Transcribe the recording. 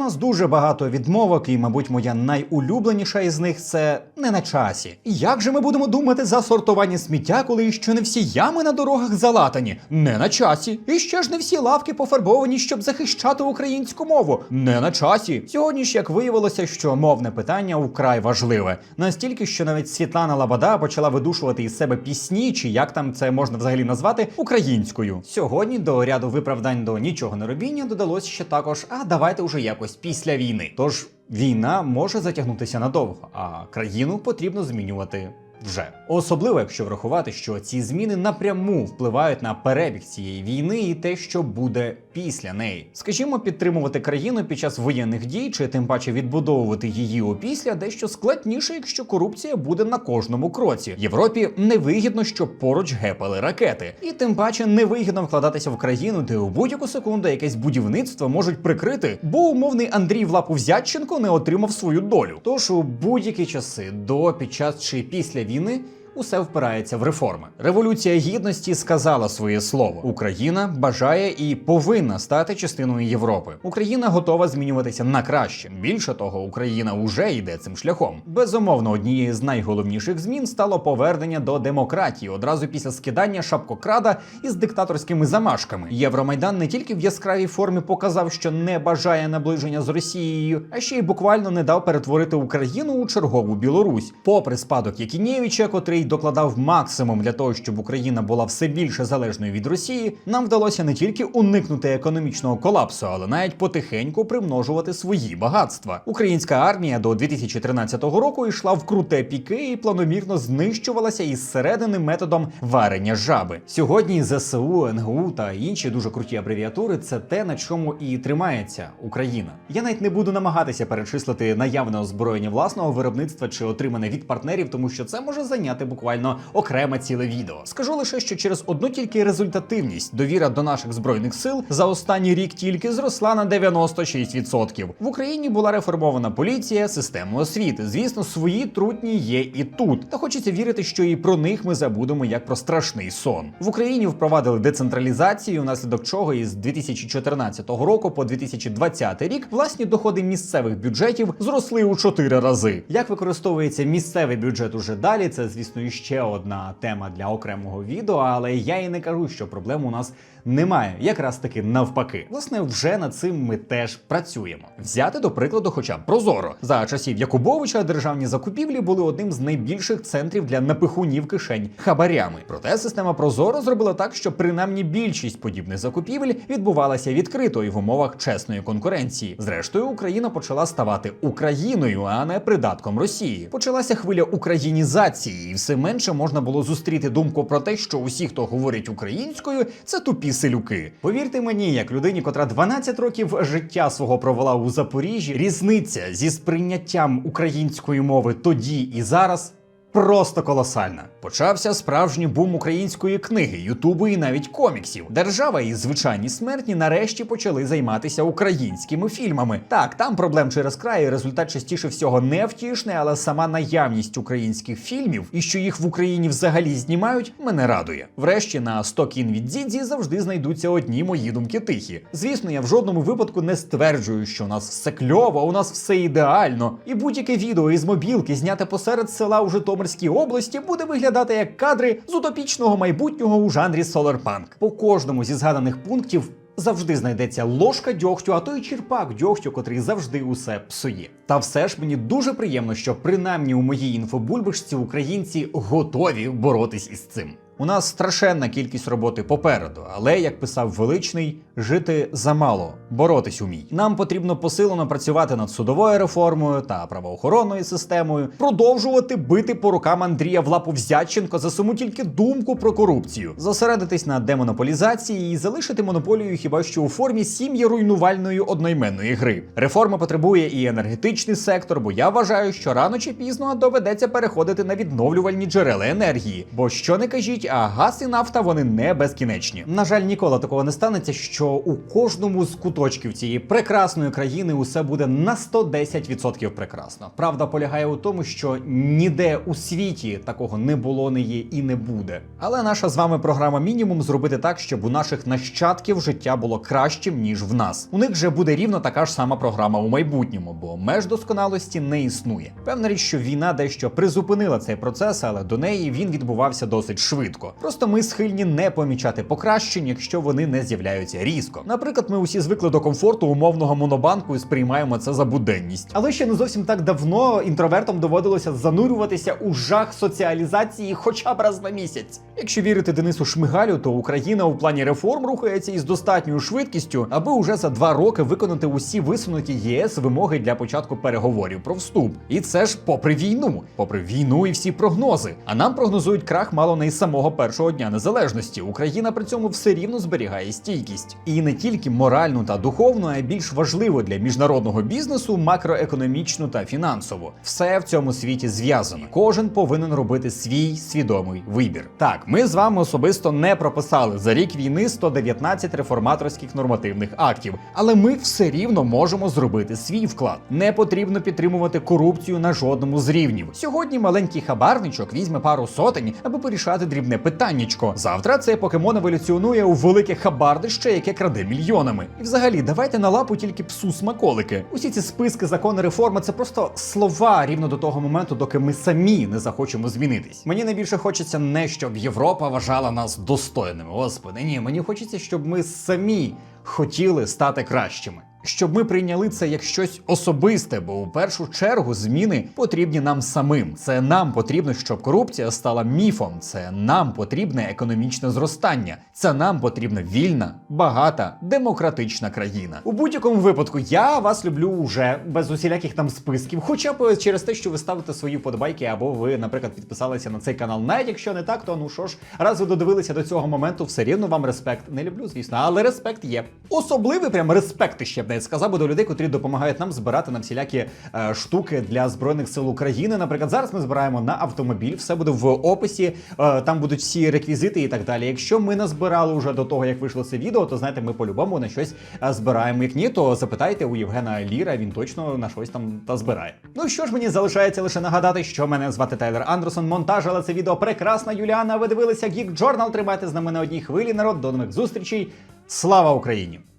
нас дуже багато відмовок, і, мабуть, моя найулюбленіша із них це не на часі. Як же ми будемо думати за сортування сміття, коли ще не всі ями на дорогах залатані? Не на часі. І ще ж не всі лавки пофарбовані, щоб захищати українську мову. Не на часі. Сьогодні ж як виявилося, що мовне питання украй важливе. Настільки, що навіть Світлана Лабада почала видушувати із себе пісні, чи як там це можна взагалі назвати, українською. Сьогодні до ряду виправдань до нічого не робіння додалось ще також, а давайте уже якось після війни. Тож війна може затягнутися надовго, а країну потрібно змінювати. Вже особливо, якщо врахувати, що ці зміни напряму впливають на перебіг цієї війни і те, що буде після неї. Скажімо, підтримувати країну під час воєнних дій, чи тим паче відбудовувати її опісля, дещо складніше, якщо корупція буде на кожному кроці. Європі невигідно, щоб поруч гепали ракети, і тим паче невигідно вкладатися в країну, де у будь-яку секунду якесь будівництво можуть прикрити, бо умовний Андрій Влаповзятченко не отримав свою долю. Тож у будь-які часи до, під час чи після війни. Усе впирається в реформи. Революція гідності сказала своє слово. Україна бажає і повинна стати частиною Європи. Україна готова змінюватися на краще. Більше того, Україна уже йде цим шляхом. Безумовно, однією з найголовніших змін стало повернення до демократії одразу після скидання шапкокрада із диктаторськими замашками. Євромайдан не тільки в яскравій формі показав, що не бажає наближення з Росією, а ще й буквально не дав перетворити Україну у чергову Білорусь. Попри спадок Якінєвича, котрий докладав максимум для того, щоб Україна була все більше залежною від Росії, нам вдалося не тільки уникнути економічного колапсу, але навіть потихеньку примножувати свої багатства. Українська армія до 2013 року йшла в круте піки і планомірно знищувалася із середини методом варення жаби. Сьогодні ЗСУ, НГУ та інші дуже круті абревіатури це те, на чому і тримається Україна. Я навіть не буду намагатися перечислити наявне озброєння власного виробництва чи отримане від партнерів, тому що це може зайняти буквально окреме ціле відео. Скажу лише, що через одну тільки результативність довіра до наших збройних сил за останній рік тільки зросла на 96%. В Україні була реформована поліція, система освіти. Звісно, свої трутні є і тут. Та хочеться вірити, що і про них ми забудемо як про страшний сон. В Україні впровадили децентралізацію, внаслідок чого із 2014 року по 2020 рік власні доходи місцевих бюджетів зросли у 4 рази. Як використовується місцевий бюджет уже далі? Це звісно іще одна тема для окремого відео, але я і не кажу, що проблем у нас немає. Якраз таки навпаки. Власне, вже над цим ми теж працюємо. Взяти до прикладу, хоча б прозоро за часів Якубовича державні закупівлі були одним з найбільших центрів для напихунів кишень хабарями. Проте система Прозоро зробила так, що принаймні більшість подібних закупівель відбувалася відкрито і в умовах чесної конкуренції. Зрештою, Україна почала ставати Україною, а не придатком Росії. Почалася хвиля українізації, і все менше можна було зустріти думку про те, що усі, хто говорить українською, це тупі селюки. Повірте мені, як людині, котра 12 років життя свого провела у Запоріжжі, різниця зі сприйняттям української мови тоді і зараз. Просто колосальна. Почався справжній бум української книги, ютубу і навіть коміксів. Держава і звичайні смертні нарешті почали займатися українськими фільмами. Так, там проблем через край, і результат частіше всього невтішний, але сама наявність українських фільмів і що їх в Україні взагалі знімають, мене радує. Врешті на 100 кін від Дзідзі завжди знайдуться одні мої думки тихі. Звісно, я в жодному випадку не стверджую, що у нас все кльово, у нас все ідеально. І будь-яке відео із мобілки, зняте посеред села у Житомирській області, буде виглядати як кадри з утопічного майбутнього у жанрі Солерпанк. По кожному зі згаданих пунктів. Завжди знайдеться ложка дьогтю, а то й черпак дьогтю, котрий завжди усе псує. Та все ж мені дуже приємно, що принаймні у моїй інфобульбашці українці готові боротись із цим. У нас страшенна кількість роботи попереду, але як писав величний, жити замало, боротись умій. Нам потрібно посилено працювати над судовою реформою та правоохоронною системою, продовжувати бити по рукам Андрія Влаповзятченко за саму тільки думку про корупцію, зосередитись на демонополізації і залишити монополію хіба що у формі сім'ї руйнувальної одноіменної гри. Реформа потребує і енергетичний сектор, бо я вважаю, що рано чи пізно доведеться переходити на відновлювальні джерела енергії. Бо що не кажіть, а газ і нафта вони не безкінечні. На жаль, ніколи такого не станеться, що у кожному з куточків цієї прекрасної країни усе буде на 110% прекрасно. Правда полягає у тому, що ніде у світі такого не було, не є і не буде. Але наша з вами програма мінімум зробити так, щоб у наших нащадків життя було кращим ніж в нас. У них же буде рівно така ж сама програма у майбутньому, бо меж досконалості не існує. Певна річ, що війна дещо призупинила цей процес, але до неї він відбувався досить швидко. Просто ми схильні не помічати покращень, якщо вони не з'являються різко. Наприклад, ми усі звикли до комфорту умовного монобанку і сприймаємо це за буденність. Але ще не зовсім так давно інтровертам доводилося занурюватися у жах соціалізації хоча б раз на місяць. Якщо вірити Денису Шмигалю, то Україна у плані реформ рухається із достатньою швидкістю, аби уже за два роки виконати усі висунуті ЄС вимоги для початку переговорів про вступ. І це ж попри війну, попри війну і всі прогнози. А нам прогнозують крах мало не із самого першого дня незалежності. Україна при цьому все рівно зберігає стійкість. І не тільки моральну та духовну, а й більш важливо для міжнародного бізнесу макроекономічну та фінансову. Все в цьому світі зв'язано. Кожен повинен робити свій свідомий вибір. Так, ми з вами особисто не прописали за рік війни 119 реформаторських нормативних актів, але ми все рівно можемо зробити свій вклад. Не потрібно підтримувати корупцію на жодному з рівнів. Сьогодні маленький хабарничок візьме пару сотень, аби порішати дрібне питаннячко. Завтра цей покемон еволюціонує у велике хабардище, яке краде мільйонами. І взагалі, давайте на лапу тільки псу смаколики. Усі ці списки, закони реформи це просто слова рівно до того моменту, доки ми самі не захочемо змінитись. Мені найбільше хочеться не щоб Європа вважала нас достойними. Господи, ні, мені хочеться, щоб ми самі хотіли стати кращими. Щоб ми прийняли це як щось особисте, бо у першу чергу зміни потрібні нам самим. Це нам потрібно, щоб корупція стала міфом. Це нам потрібне економічне зростання. Це нам потрібна вільна, багата, демократична країна. У будь-якому випадку я вас люблю уже без усіляких там списків, хоча б через те, що ви ставите свої вподобайки, або ви, наприклад, підписалися на цей канал. Навіть якщо не так, то ну що ж, раз ви додивилися до цього моменту, все рівно вам респект. Не люблю, звісно, але респект є. Особливий прям респект ще б сказав би до людей, котрі допомагають нам збирати на всілякі е, штуки для збройних сил України. Наприклад, зараз ми збираємо на автомобіль, все буде в описі. е, там будуть всі реквізити і так далі. Якщо ми назбирали вже до того, як вийшло це відео, то знаєте, ми по-любому на щось е, збираємо. Як ні, то запитайте у Євгена Ліра, він точно на щось там та збирає. Ну що ж, мені залишається лише нагадати, що мене звати Тайлер Андерсон. Монтаж, але це відео прекрасна Юліана. Ви дивилися Geek Journal. Тримайте з нами на одній хвилі. Народ, до нових зустрічей. Слава Україні!